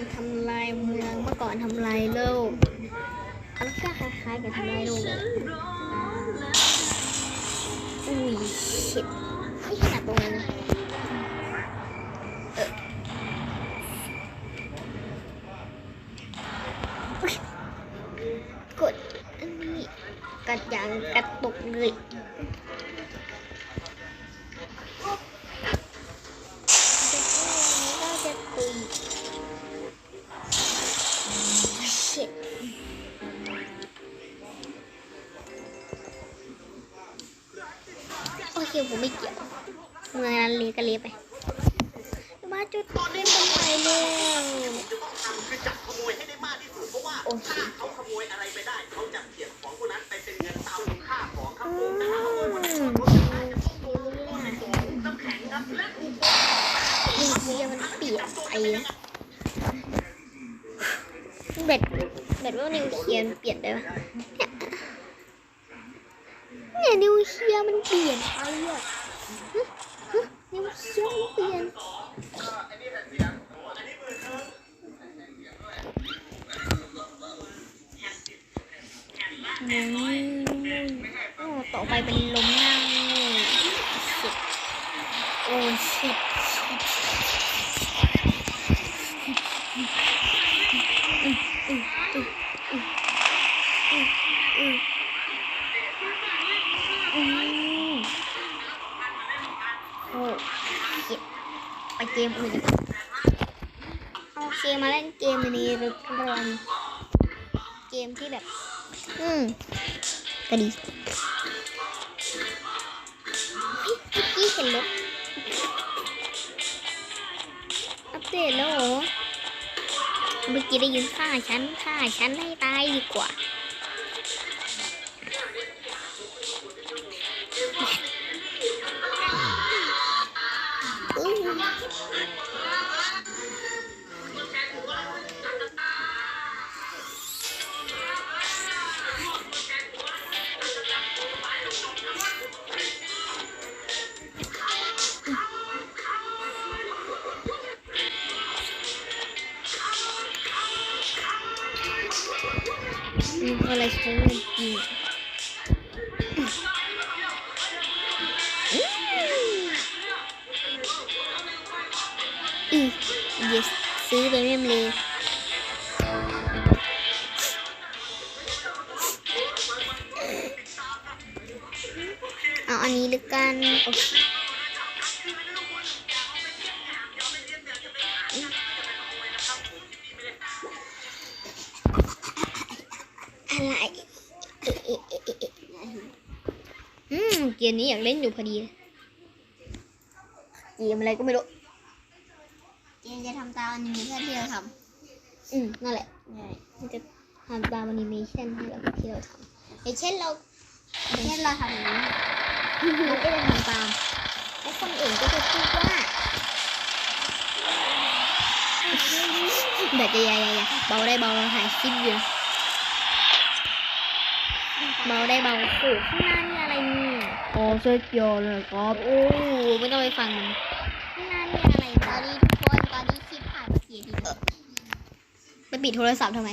มทำลายเมืองเมื่อก่อนทำลายโลกอันก็คล้ายๆกับทำลายโลกเลยอุ้ยชิดนี่ขนาดตรงนั้นกดอันนี้กระยังกระตุกเลย โอเคผมไม่เกี่ยวเมื่อนั้นเลียก็เลียไปมาจุดเล่นกันไปแล้วคือจับขโมยให้ได้มากที่สุดเพราะว่าโอเคถ้าเขาขโมยอะไรไปได้เขาจะเปลี่ยนของพวกนั้นไปเป็นเงินตามมูลค่าของครับอืผมมแต่ถ้าขโมยหมดเลยน้ำแข็งครับและถูกนิวเคลียร์มันเปียกไปนะเบ็ดเบ็ดว่านิวเคลียร์มันเปลี่ยนได้ปะเนิวเคลียร์มันเปลี่ยนไปอะนิวเคลียร์มันเปลี่ยนนโอ้ต่อไปเป็นลมนั่งชิดโอ้ชิดชิดอืมอืมอืมอืมอืมอืมอืมโอ้เก็บไป เกมอื่นดีกว่าโอเคมาเล่นเกมนี้รอนเกมที่แบบ อืมก็ดีพี่กี้เห็นรถอัปเดตแล้วเหรอเมื่อกี้ได้ยินฆ่าฉันฆ่าฉันให้ตายดีกว่า มีอะไรใช้เงินกินอือ yes ซื้อไปเมมเลยเอาอันนี้หรือกันโอเค อะไรเอะเอะเอะเอะเอะอืมเกมนี้อยากเล่นอยู่พอดีเลยเกมอะไรก็ไม่รู้เจนจะทำตามอนิเมชั่นที่เราทอืมนั่นแหละำใช่มันจะทำตามแอนิเมชันที่เราที่เราทำอย่างเช่นเราเช่นเราทำอย่างนี้เราก็จะทำตามและคนอื่นก็จะพูดว่าแบบจะยายาเบาได้เบาเราถ่ายคลิปอยู่ เบาได้เบาโอ้โหข้างหน้านี่อะไรเนี่ยอ๋อเสื้อเกียวเลยครับโอ้ไม่ต้องไปฟังมันข้างหน้านี่อะไรตอนะนนี้ทุกคนตอนนี้คลิปผ่านมากี่นาทีแล้วไปปิดโทรศัพท์ทำไม